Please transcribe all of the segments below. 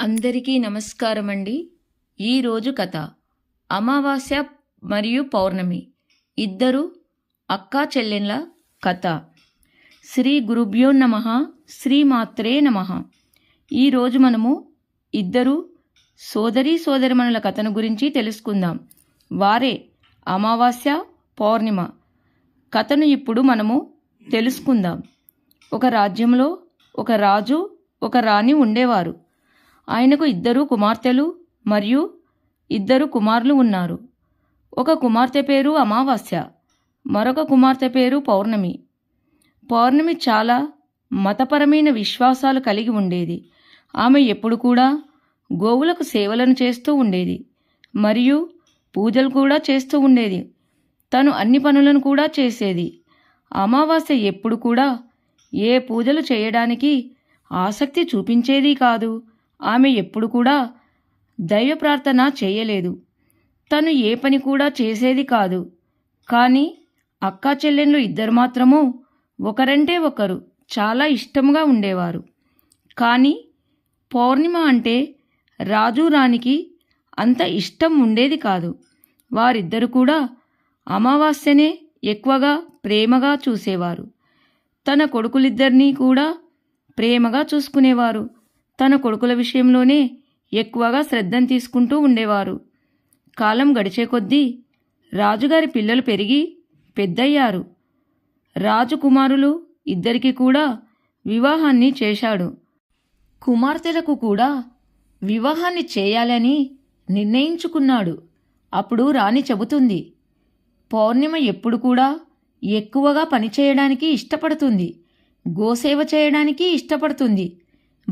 అందరికీ నమస్కారం అండి ఈరోజు కథ. అమావాస్య మరియు పౌర్ణమి. ఇద్దరు అక్కా చెల్లెళ్ళ కథ. శ్రీ గురుభ్యో నమ శ్రీమాత్రే నమ. ఈరోజు మనము ఇద్దరు సోదరీ సోదరిమణుల కథను గురించి తెలుసుకుందాం. వారే అమావాస్య పౌర్ణిమ. కథను ఇప్పుడు మనము తెలుసుకుందాం. ఒక రాజ్యంలో ఒక రాజు ఒక రాణి ఉండేవారు. ఆయనకు ఇద్దరు కుమార్తెలు మరియు ఇద్దరు కుమారులు ఉన్నారు. ఒక కుమార్తె పేరు అమావాస్య మరొక కుమార్తె పేరు పౌర్ణమి. పౌర్ణమి చాలా మతపరమైన విశ్వాసాలు కలిగి ఉండేది. ఆమె ఎప్పుడు కూడా గోవులకు సేవలను చేస్తూ ఉండేది మరియు పూజలు కూడా చేస్తూ ఉండేది. తను అన్ని పనులను కూడా చేసేది. అమావాస్య ఎప్పుడు కూడా ఏ పూజలు చేయడానికి ఆసక్తి చూపించేది కాదు. ఆమె ఎప్పుడు కూడా దైవ ప్రార్థన చేయలేదు. తను ఏ పని కూడా చేసేది కాదు. కానీ అక్కా చెల్లెళ్ళు ఇద్దరు మాత్రము ఒకరంటే ఒకరు చాలా ఇష్టంగా ఉండేవారు. కానీ పౌర్ణిమ అంటే రాజు రాణికి అంత ఇష్టం ఉండేది కాదు. వారిద్దరు కూడా అమావాస్యనే ఎక్కువగా ప్రేమగా చూసేవారు. తన కొడుకులిద్దరినీ కూడా ప్రేమగా చూసుకునేవారు. తన కొడుకుల విషయంలోనే ఎక్కువగా శ్రద్ధను తీసుకుంటూ ఉండేవారు. కాలం గడిచే కొద్దీ రాజుగారి పిల్లలు పెరిగి పెద్దయ్యారు. రాజకుమారులు ఇద్దరికి కూడా వివాహాన్ని చేశాడు. కుమార్తెలకు కూడా వివాహాన్ని చేయాలని నిర్ణయించుకున్నాడు. అప్పుడు రాణి చెబుతుంది పౌర్ణిమ ఎప్పుడు కూడా ఎక్కువగా పనిచేయడానికి ఇష్టపడుతుంది. గోసేవ చేయడానికి ఇష్టపడుతుంది.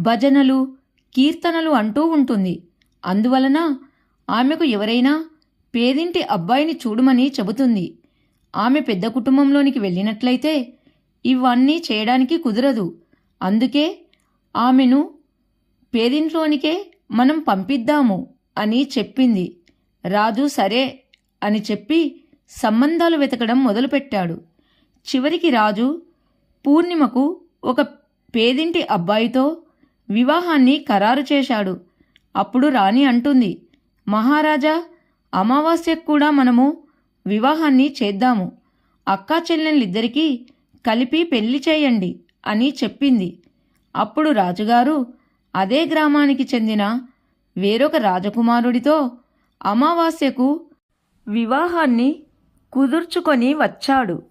భజనలు కీర్తనలు అంటూ ఉంటుంది. అందువలన ఆమెకు ఎవరైనా పేదింటి అబ్బాయిని చూడమని చెబుతుంది. ఆమె పెద్ద కుటుంబంలోనికి వెళ్ళినట్లయితే ఇవన్నీ చేయడానికి కుదరదు. అందుకే ఆమెను పేదింట్లోనికే మనం పంపిద్దాము అని చెప్పింది. రాజు సరే అని చెప్పి సంబంధాలు వెతకడం మొదలుపెట్టాడు. చివరికి రాజు పూర్ణిమకు ఒక పేదింటి అబ్బాయితో వివాహాన్ని ఖరారు చేశాడు. అప్పుడు రాణి అంటుంది మహారాజా అమావాస్యకు కూడా మనము వివాహాన్ని చేద్దాము. అక్కా చెల్లెళ్ళిద్దరికీ కలిపి పెళ్ళి చేయండి అని చెప్పింది. అప్పుడు రాజుగారు అదే గ్రామానికి చెందిన వేరొక రాజకుమారుడితో అమావాస్యకు వివాహాన్ని కుదుర్చుకొని వచ్చాడు.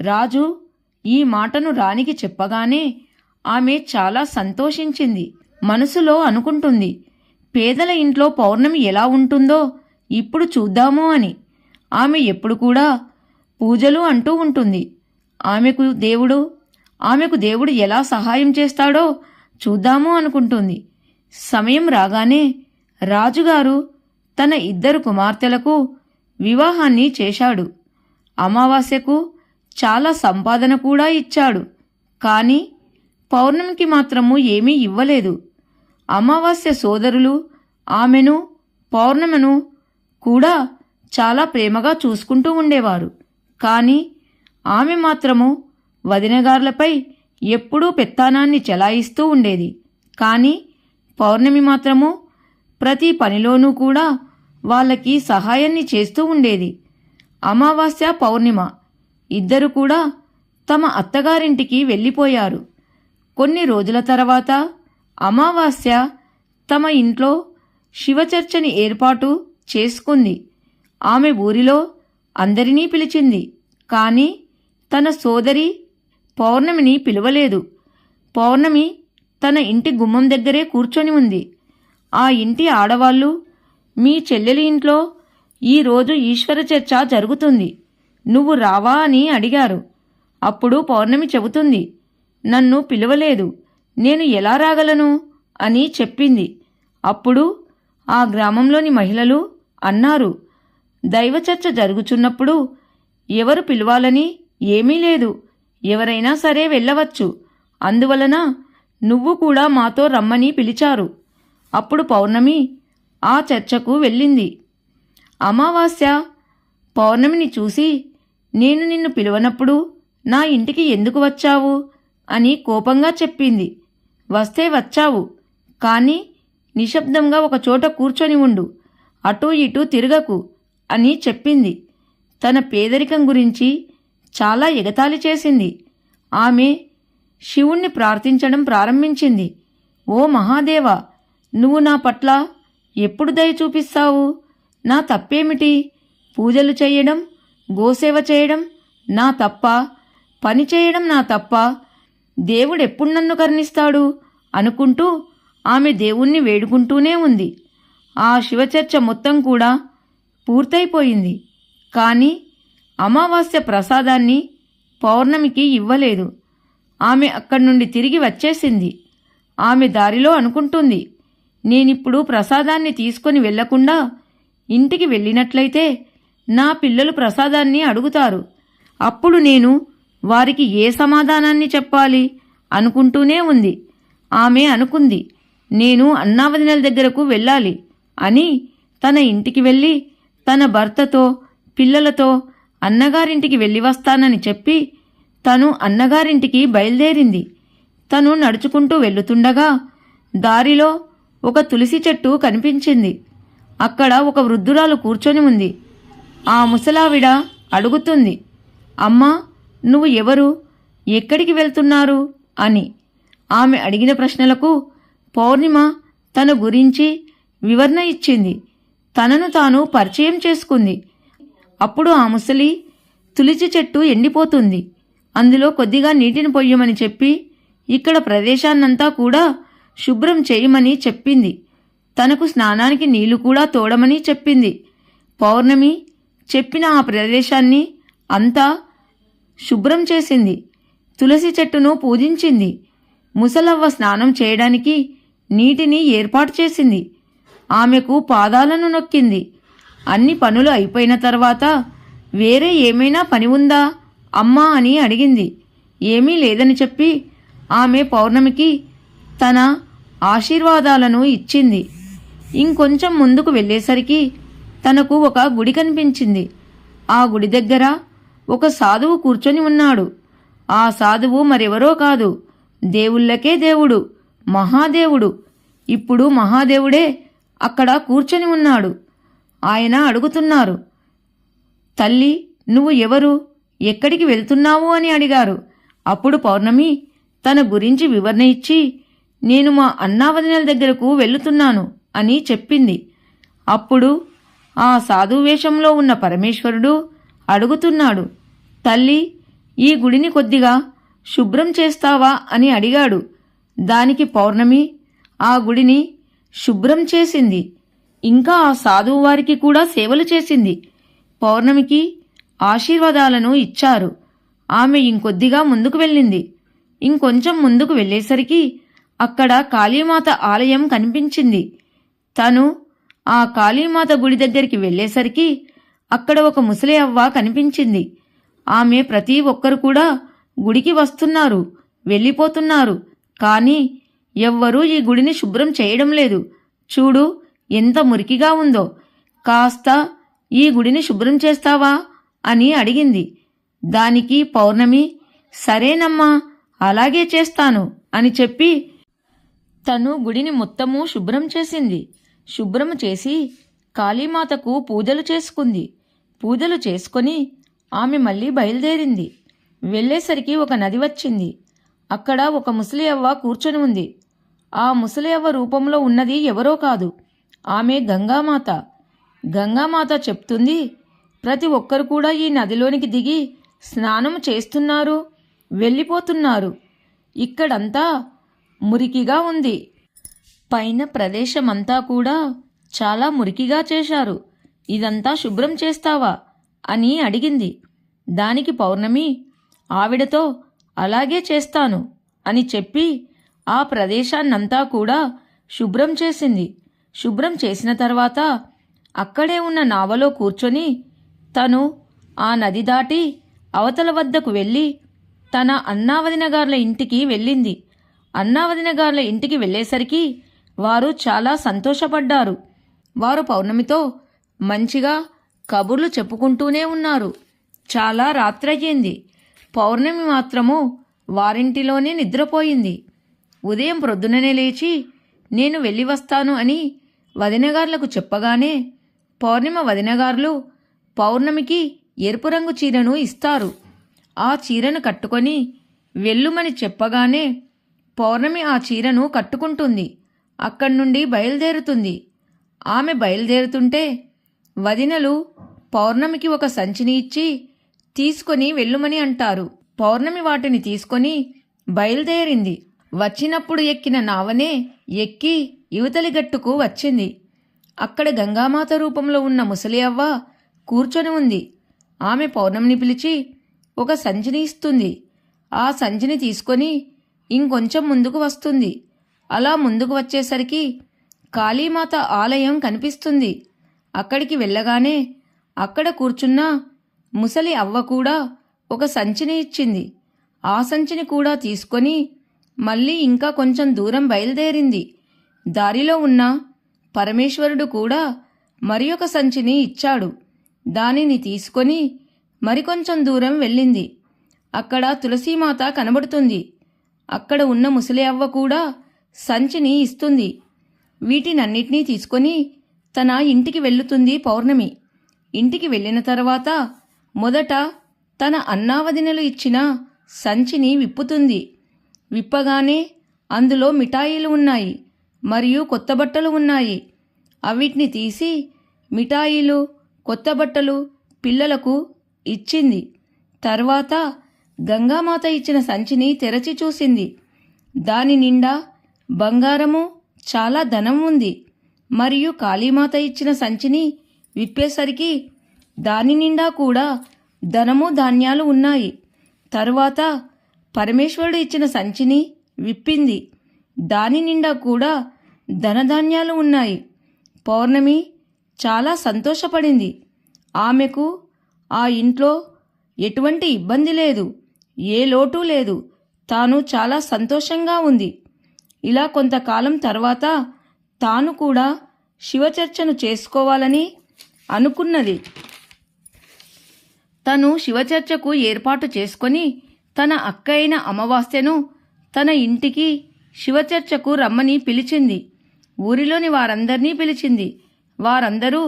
రాజు ఈ మాటను రాణికి చెప్పగానే ఆమె చాలా సంతోషించింది. మనసులో అనుకుంటుంది పేదల ఇంట్లో పౌర్ణమి ఎలా ఉంటుందో ఇప్పుడు చూద్దాము అని. ఆమె ఎప్పుడు కూడా పూజలు అంటూ ఉంటుంది. ఆమెకు దేవుడు ఆమెకు దేవుడు ఎలా సహాయం చేస్తాడో చూద్దాము అనుకుంటుంది. సమయం రాగానే రాజుగారు తన ఇద్దరు కుమార్తెలకు వివాహాన్ని చేశాడు. అమావాస్యకు చాలా సంపాదన కూడా ఇచ్చాడు. కానీ పౌర్ణమికి మాత్రము ఏమీ ఇవ్వలేదు. అమావాస్య సోదరులు ఆమెను పౌర్ణమను కూడా చాలా ప్రేమగా చూసుకుంటూ ఉండేవారు. కానీ ఆమె మాత్రము వదినగారులపై ఎప్పుడూ పెత్తానాన్ని చెలాయిస్తూ ఉండేది. కానీ పౌర్ణమి మాత్రము ప్రతి పనిలోనూ కూడా వాళ్ళకి సహాయాన్ని చేస్తూ ఉండేది. అమావాస్య పౌర్ణిమ. ఇద్దరు కూడా తమ అత్తగారింటికి వెళ్ళిపోయారు. కొన్ని రోజుల తర్వాత అమావాస్య తమ ఇంట్లో శివచర్చని ఏర్పాటు చేసుకుంది. ఆమె ఊరిలో అందరినీ పిలిచింది. కానీ తన సోదరి పౌర్ణమిని పిలవలేదు. పౌర్ణమి తన ఇంటి గుమ్మం దగ్గరే కూర్చొని ఉంది. ఆ ఇంటి ఆడవాళ్ళు మీ చెల్లెలి ఇంట్లో ఈరోజు ఈశ్వర చర్చ జరుగుతుంది. నువ్వు రావా అని అడిగారు. అప్పుడు పౌర్ణమి చెబుతుంది. నన్ను పిలవలేదు. నేను ఎలా రాగలను? అని చెప్పింది. అప్పుడు ఆ గ్రామంలోని మహిళలు అన్నారు దైవచర్చ జరుగుచున్నప్పుడు ఎవరు పిలవాలని ఏమీ లేదు. ఎవరైనా సరే వెళ్ళవచ్చు. అందువలన నువ్వు కూడా మాతో రమ్మని పిలిచారు. అప్పుడు పౌర్ణమి ఆ చర్చకు వెళ్ళింది. అమావాస్య పౌర్ణమిని చూసి నేను నిన్ను పిలువనప్పుడు నా ఇంటికి ఎందుకు వచ్చావు? అని కోపంగా చెప్పింది. వస్తే వచ్చావు. కానీ నిశ్శబ్దంగా ఒక చోట కూర్చొని ఉండు. అటూ ఇటూ తిరగకు అని చెప్పింది. తన పేదరికం గురించి చాలా ఎగతాళి చేసింది. ఆమె శివుణ్ణి ప్రార్థించడం ప్రారంభించింది. ఓ మహాదేవ నువ్వు నా పట్ల ఎప్పుడు దయ చూపిస్తావు? నా తప్పేమిటి? పూజలు చేయడం గోసేవ చేయడం నా తప్ప పని చేయడం నా తప్ప దేవుడు ఎప్పుడు నన్ను కరుణిస్తాడు? అనుకుంటూ ఆమె దేవుణ్ణి వేడుకుంటూనే ఉంది. ఆ శివచర్చ మొత్తం కూడా పూర్తయిపోయింది. కానీ అమావాస్య ప్రసాదాన్ని పౌర్ణమికి ఇవ్వలేదు. ఆమె అక్కడి నుండి తిరిగి వచ్చేసింది. ఆమె దారిలో అనుకుంటుంది నేనిప్పుడు ప్రసాదాన్ని తీసుకొని వెళ్ళకుండా ఇంటికి వెళ్ళినట్లయితే నా పిల్లలు ప్రసాదాన్ని అడుగుతారు. అప్పుడు నేను వారికి ఏ సమాధానాన్ని చెప్పాలి? అనుకుంటూనే ఉంది. ఆమె అనుకుంది నేను అన్నావదినల దగ్గరకు వెళ్ళాలి అని తన ఇంటికి వెళ్ళి తన భర్తతో పిల్లలతో అన్నగారింటికి వెళ్ళి వస్తానని చెప్పి తను అన్నగారింటికి బయలుదేరింది. తను నడుచుకుంటూ వెళ్తుండగా దారిలో ఒక తులసి చెట్టు కనిపించింది. అక్కడ ఒక వృద్ధురాలు కూర్చొని ఉంది. ఆ ముసలావిడ అడుగుతుంది అమ్మా నువ్వు ఎవరు? ఎక్కడికి వెళ్తున్నారు? అని ఆమె అడిగిన ప్రశ్నలకు పౌర్ణిమ తన గురించి వివరణ ఇచ్చింది. తనను తాను పరిచయం చేసుకుంది. అప్పుడు ఆ ముసలి తులిచి చెట్టు ఎండిపోతుంది. అందులో కొద్దిగా నీటిని పొయ్యమని చెప్పి ఇక్కడ ప్రదేశాన్నంతా కూడా శుభ్రం చేయమని చెప్పింది. తనకు స్నానానికి నీళ్ళు కూడా తోడమని చెప్పింది. పౌర్ణమి చెప్పిన ఆ ప్రదేశాన్ని అంతా శుభ్రం చేసింది. తులసి చెట్టును పూజించింది. ముసలవ్వ స్నానం చేయడానికి నీటిని ఏర్పాటు చేసింది. ఆమెకు పాదాలను నొక్కింది. అన్ని పనులు అయిపోయిన తర్వాత వేరే ఏమైనా పని ఉందా? అమ్మా అని అడిగింది. ఏమీ లేదని చెప్పి ఆమె పౌర్ణమికి తన ఆశీర్వాదాలను ఇచ్చింది. ఇంకొంచెం ముందుకు వెళ్ళేసరికి తనకు ఒక గుడి కనిపించింది. ఆ గుడి దగ్గర ఒక సాధువు కూర్చొని ఉన్నాడు. ఆ సాధువు మరెవరో కాదు. దేవుళ్ళకే దేవుడు మహాదేవుడు. ఇప్పుడు మహాదేవుడే అక్కడ కూర్చొని ఉన్నాడు. ఆయన అడుగుతున్నారు తల్లి నువ్వు ఎవరు? ఎక్కడికి వెళ్తున్నావు? అని అడిగారు. అప్పుడు పౌర్ణమి తన గురించి వివరణ ఇచ్చి నేను మా అన్నావదినల దగ్గరకు వెళ్తున్నాను అని చెప్పింది. అప్పుడు ఆ సాధువేషంలో ఉన్న పరమేశ్వరుడు అడుగుతున్నాడు. తల్లి ఈ గుడిని కొద్దిగా శుభ్రం చేస్తావా? అని అడిగాడు. దానికి పౌర్ణమి ఆ గుడిని శుభ్రం చేసింది. ఇంకా ఆ సాధువు వారికి కూడా సేవలు చేసింది. పౌర్ణమికి ఆశీర్వాదాలను ఇచ్చారు. ఆమె ఇంకొద్దిగా ముందుకు వెళ్ళింది. ఇంకొంచెం ముందుకు వెళ్ళేసరికి అక్కడ కాళీమాత ఆలయం కనిపించింది. తను ఆ కాళీమాత గుడి దగ్గరికి వెళ్ళేసరికి అక్కడ ఒక ముసలి అవ్వ కనిపించింది. ఆమె ప్రతి ఒక్కరు కూడా గుడికి వస్తున్నారు వెళ్ళిపోతున్నారు. కానీ ఎవ్వరూ ఈ గుడిని శుభ్రం చేయడం లేదు. చూడు ఎంత మురికిగా ఉందో. కాస్త ఈ గుడిని శుభ్రం చేస్తావా? అని అడిగింది. దానికి పౌర్ణమి సరేనమ్మా అలాగే చేస్తాను అని చెప్పి తను గుడిని మొత్తము శుభ్రం చేసింది. శుభ్రం చేసి కాళీమాతకు పూజలు చేసుకుంది. పూజలు చేసుకొని ఆమె మళ్ళీ బయలుదేరింది. వెళ్ళేసరికి ఒక నది వచ్చింది. అక్కడ ఒక ముసలి అవ్వ కూర్చొని ఉంది. ఆ ముసలి అవ్వ రూపంలో ఉన్నది ఎవరో కాదు. ఆమె గంగామాత. గంగామాత చెప్తుంది ప్రతి ఒక్కరు కూడా ఈ నదిలోనికి దిగి స్నానం చేస్తున్నారు వెళ్ళిపోతున్నారు. ఇక్కడంతా మురికిగా ఉంది. పైన ప్రదేశమంతా కూడా చాలా మురికిగా చేశారు. ఇదంతా శుభ్రం చేస్తావా? అని అడిగింది. దానికి పౌర్ణమి ఆవిడతో అలాగే చేస్తాను అని చెప్పి ఆ ప్రదేశాన్నంతా కూడా శుభ్రం చేసింది. శుభ్రం చేసిన తర్వాత అక్కడే ఉన్న నావలో కూర్చొని తను ఆ నది దాటి అవతల వద్దకు వెళ్ళి తన అన్నావదినగార్ల ఇంటికి వెళ్ళింది. అన్నావదినగార్ల ఇంటికి వెళ్ళేసరికి వారు చాలా సంతోషపడ్డారు. వారు పౌర్ణమితో మంచిగా కబుర్లు చెప్పుకుంటూనే ఉన్నారు. చాలా రాత్రయ్యింది. పౌర్ణమి మాత్రము వారింటిలోనే నిద్రపోయింది. ఉదయం ప్రొద్దుననే లేచి నేను వెళ్ళి వస్తాను అని వదినగార్లకు చెప్పగానే పౌర్ణిమ వదినగారులు పౌర్ణమికి ఎరుపు రంగు చీరను ఇస్తారు. ఆ చీరను కట్టుకొని వెళ్ళుమని చెప్పగానే పౌర్ణమి ఆ చీరను కట్టుకుంటుంది. అక్కడి నుండి బయలుదేరుతుంది. ఆమె బయలుదేరుతుంటే వదినలు పౌర్ణమికి ఒక సంచిని ఇచ్చి తీసుకొని వెళ్ళుమని అంటారు పౌర్ణమి వాటిని తీసుకొని బయలుదేరింది. వచ్చినప్పుడు ఎక్కిన నావనే ఎక్కి యువతలి గట్టుకు వచ్చింది. అక్కడ గంగామాత రూపంలో ఉన్న ముసలి అవ్వ కూర్చొని ఉంది. ఆమె పౌర్ణమిని పిలిచి ఒక సంచిని ఇస్తుంది. ఆ సంచిని తీసుకొని ఇంకొంచెం ముందుకు వస్తుంది. అలా ముందుకు వచ్చేసరికి కాళీమాత ఆలయం కనిపిస్తుంది. అక్కడికి వెళ్ళగానే అక్కడ కూర్చున్న ముసలి అవ్వ కూడా ఒక సంచిని ఇచ్చింది. ఆ సంచిని కూడా తీసుకొని మళ్ళీ ఇంకా కొంచెం దూరం బయలుదేరింది. దారిలో ఉన్న పరమేశ్వరుడు కూడా మరి ఒక సంచిని ఇచ్చాడు. దానిని తీసుకొని మరికొంచెం దూరం వెళ్ళింది. అక్కడ తులసీమాత కనబడుతుంది. అక్కడ ఉన్న ముసలి అవ్వ కూడా సంచిని ఇస్తుంది. వీటినన్నిటినీ తీసుకొని తన ఇంటికి వెళ్ళుతుంది పౌర్ణమి. ఇంటికి వెళ్ళిన తర్వాత మొదట తన అన్నావదినలు ఇచ్చిన సంచిని విప్పుతుంది. విప్పగానే అందులో మిఠాయిలు ఉన్నాయి మరియు కొత్త బట్టలు ఉన్నాయి. అవిటిని తీసి మిఠాయిలు కొత్త బట్టలు పిల్లలకు ఇచ్చింది. తర్వాత గంగామాత ఇచ్చిన సంచిని తెరచి చూసింది. దాని నిండా బంగారము చాలా ధనం ఉంది. మరియు కాళీమాత ఇచ్చిన సంచిని విప్పేసరికి దాని నిండా కూడా ధనము ధాన్యాలు ఉన్నాయి. తరువాత పరమేశ్వరుడు ఇచ్చిన సంచిని విప్పింది. దాని నిండా కూడా ధనధాన్యాలు ఉన్నాయి. పౌర్ణమి చాలా సంతోషపడింది. ఆమెకు ఆ ఇంట్లో ఎటువంటి ఇబ్బంది లేదు. ఏ లోటు లేదు. తాను చాలా సంతోషంగా ఉంది. ఇలా కొంతకాలం తర్వాత తాను కూడా శివచర్చను చేసుకోవాలని అనుకున్నది. తను శివచర్చకు ఏర్పాటు చేసుకొని తన అక్క అయిన అమావాస్యను తన ఇంటికి శివచర్చకు రమ్మని పిలిచింది. ఊరిలోని వారందరినీ పిలిచింది. వారందరూ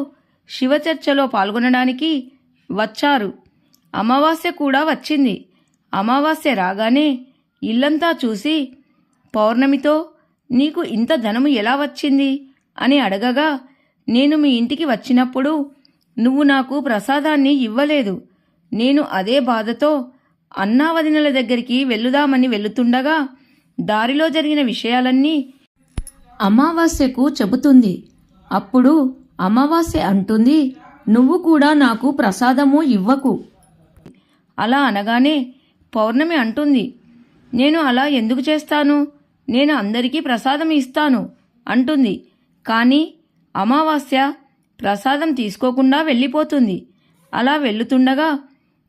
శివచర్చలో పాల్గొనడానికి వచ్చారు. అమావాస్య కూడా వచ్చింది. అమావాస్య రాగానే ఇల్లంతా చూసి పౌర్ణమితో నీకు ఇంత ధనము ఎలా వచ్చింది? అని అడగగా నేను మీ ఇంటికి వచ్చినప్పుడు నువ్వు నాకు ప్రసాదాన్ని ఇవ్వలేదు. నేను అదే బాధతో అన్నావదినల దగ్గరికి వెళ్ళుదామని వెళుతుండగా దారిలో జరిగిన విషయాలన్నీ అమావాస్యకు చెబుతుంది. అప్పుడు అమావాస్య అంటుంది నువ్వు కూడా నాకు ప్రసాదము ఇవ్వకు. అలా అనగానే పౌర్ణమి అంటుంది నేను అలా ఎందుకు చేస్తాను? నేను అందరికీ ప్రసాదం ఇస్తాను అంటుంది. కానీ అమావాస్య ప్రసాదం తీసుకోకుండా వెళ్ళిపోతుంది. అలా వెళ్ళుతుండగా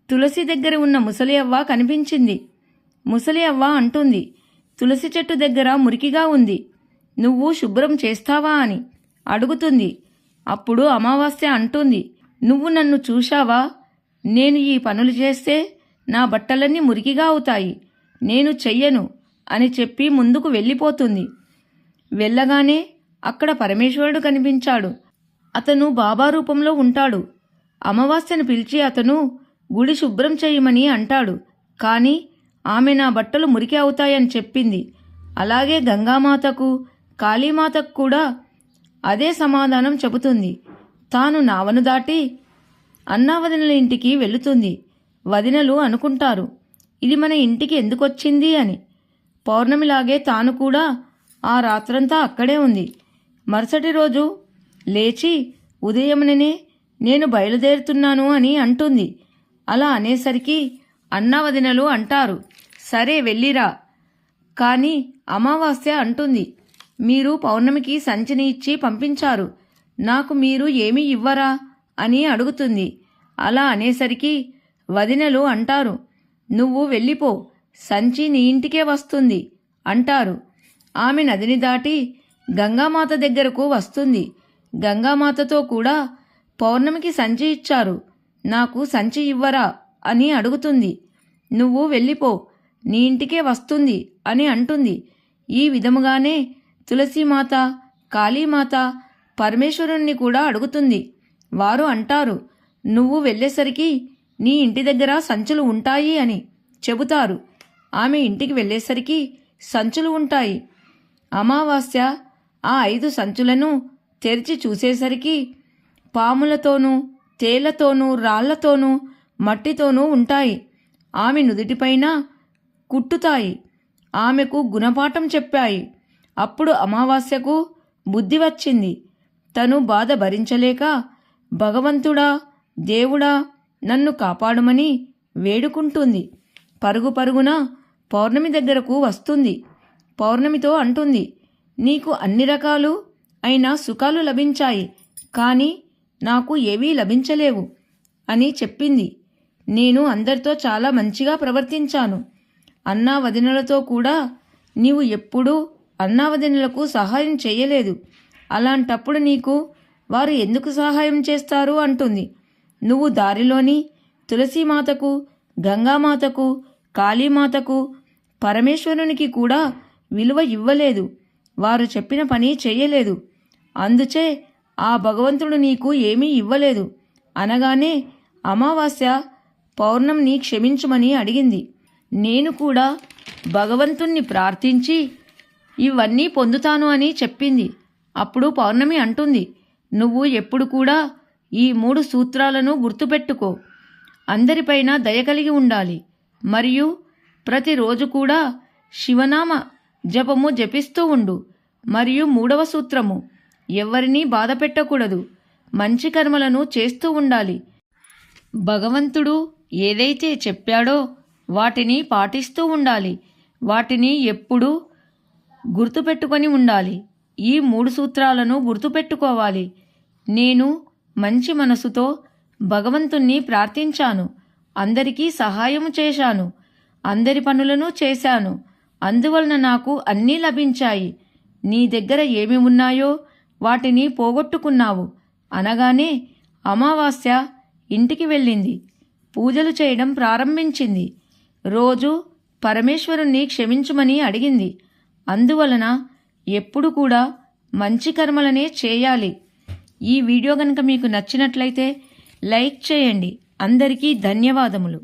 తులసి దగ్గర ఉన్న ముసలి అవ్వ కనిపించింది. ముసలి అవ్వ అంటుంది తులసి చెట్టు దగ్గర మురికిగా ఉంది. నువ్వు శుభ్రం చేస్తావా? అని అడుగుతుంది. అప్పుడు అమావాస్య అంటుంది నువ్వు నన్ను చూశావా? నేను ఈ పనులు చేస్తే నా బట్టలన్నీ మురికిగా అవుతాయి. నేను చెయ్యను. అని చెప్పి ముందుకు వెళ్ళిపోతుంది. వెళ్ళగానే అక్కడ పరమేశ్వరుడు కనిపించాడు. అతను బాబా రూపంలో ఉంటాడు. అమావాస్యను పిలిచి అతను గుడి శుభ్రం చేయమని అంటాడు. కానీ ఆమె నా బట్టలు మురికి అవుతాయని చెప్పింది. అలాగే గంగామాతకు కాళీమాతకు కూడా అదే సమాధానం చెబుతుంది. తాను నావను దాటి అన్నావదినల ఇంటికి వెళుతుంది. వదినలు అనుకుంటారు ఇది మన ఇంటికి ఎందుకొచ్చింది? అని. పౌర్ణమిలాగే తాను కూడా ఆ రాత్రంతా అక్కడే ఉంది. మరుసటి రోజు లేచి ఉదయముననే నేను బయలుదేరుతున్నాను అని అంటుంది. అలా అనేసరికి అన్నవదినలు అంటారు. సరే వెళ్ళిరా. కానీ అమావాస్య అంటుంది. మీరు పౌర్ణమికి సంచిని ఇచ్చి పంపించారు. నాకు మీరు ఏమీ ఇవ్వరా అని అడుగుతుంది. అలా అనేసరికి వదినలు అంటారు. నువ్వు వెళ్ళిపో. సంచి నీ ఇంటికే వస్తుంది అంటారు. ఆమె నదిని దాటి గంగామాత దగ్గరకు వస్తుంది. గంగామాతతో కూడా పౌర్ణమికి సంచి ఇచ్చారు. నాకు సంచి ఇవ్వరా అని అడుగుతుంది. నువ్వు వెళ్ళిపో నీ ఇంటికే వస్తుంది అని అంటుంది. ఈ విధముగానే తులసీమాత కాళీమాత పరమేశ్వరుణ్ణి కూడా అడుగుతుంది. వారు అంటారు నువ్వు వెళ్ళేసరికి నీ ఇంటి దగ్గర సంచులు ఉంటాయి అని చెబుతారు. ఆమె ఇంటికి వెళ్ళేసరికి సంచులు ఉంటాయి. అమావాస్య ఆ ఐదు సంచులను తెరిచి చూసేసరికి పాములతోనూ తేళ్ళతోనూ రాళ్ళతోనూ మట్టితోనూ ఉంటాయి. ఆమె నుదుటిపైన కుట్టుతాయి. ఆమెకు గుణపాఠం చెప్పాయి. అప్పుడు అమావాస్యకు బుద్ధి వచ్చింది. తను బాధ భరించలేక భగవంతుడా దేవుడా నన్ను కాపాడమని వేడుకుంటుంది. పరుగు పరుగున పౌర్ణమి దగ్గరకు వస్తుంది. పౌర్ణమితో అంటుంది నీకు అన్ని రకాలు అయిన సుఖాలు లభించాయి కానీ నాకు ఏవీ లభించలేవు అని చెప్పింది. నేను అందరితో చాలా మంచిగా ప్రవర్తించాను. అన్నా వదినలతో కూడా నీవు ఎప్పుడూ అన్నా వదినలకు సహాయం చేయలేదు. అలాంటప్పుడు నీకు వారు ఎందుకు సహాయం చేస్తారు? అంటుంది. నువ్వు దారిలోని తులసీమాతకు గంగామాతకు కాళీమాతకు పరమేశ్వరునికి కూడా విలువ ఇవ్వలేదు. వారు చెప్పిన పని చెయ్యలేదు అందుచే ఆ భగవంతుడు నీకు ఏమీ ఇవ్వలేదు. అనగానే అమావాస్య పౌర్ణమిని క్షమించమని అడిగింది. నేను కూడా భగవంతుణ్ణి ప్రార్థించి ఇవన్నీ పొందుతాను అని చెప్పింది. అప్పుడు పౌర్ణమి అంటుంది. నువ్వు ఎప్పుడు కూడా ఈ మూడు సూత్రాలను గుర్తుపెట్టుకో. అందరిపైన దయ కలిగి ఉండాలి. మరియు ప్రతిరోజు కూడా శివనామ జపము జపిస్తూ ఉండు. మరియు మూడవ సూత్రము ఎవరినీ బాధ పెట్టకూడదు. మంచి కర్మలను చేస్తూ ఉండాలి. భగవంతుడు ఏదైతే చెప్పాడో వాటిని పాటిస్తూ ఉండాలి. వాటిని ఎప్పుడూ గుర్తుపెట్టుకొని ఉండాలి. ఈ మూడు సూత్రాలను గుర్తుపెట్టుకోవాలి. నేను మంచి మనసుతో భగవంతుణ్ణి ప్రార్థించాను. అందరికీ సహాయము చేశాను. అందరి పనులను చేశాను. అందువలన నాకు అన్నీ లభించాయి. నీ దగ్గర ఏమి ఉన్నాయో వాటిని పోగొట్టుకున్నావు. అనగానే అమావాస్య ఇంటికి వెళ్ళింది. పూజలు చేయడం ప్రారంభించింది. రోజు పరమేశ్వరుణ్ణి క్షమించుమని అడిగింది. అందువలన ఎప్పుడు కూడా మంచి కర్మలనే చేయాలి. ఈ వీడియో కనుక మీకు నచ్చినట్లయితే లైక్ చేయండి. అందరికీ ధన్యవాదములు.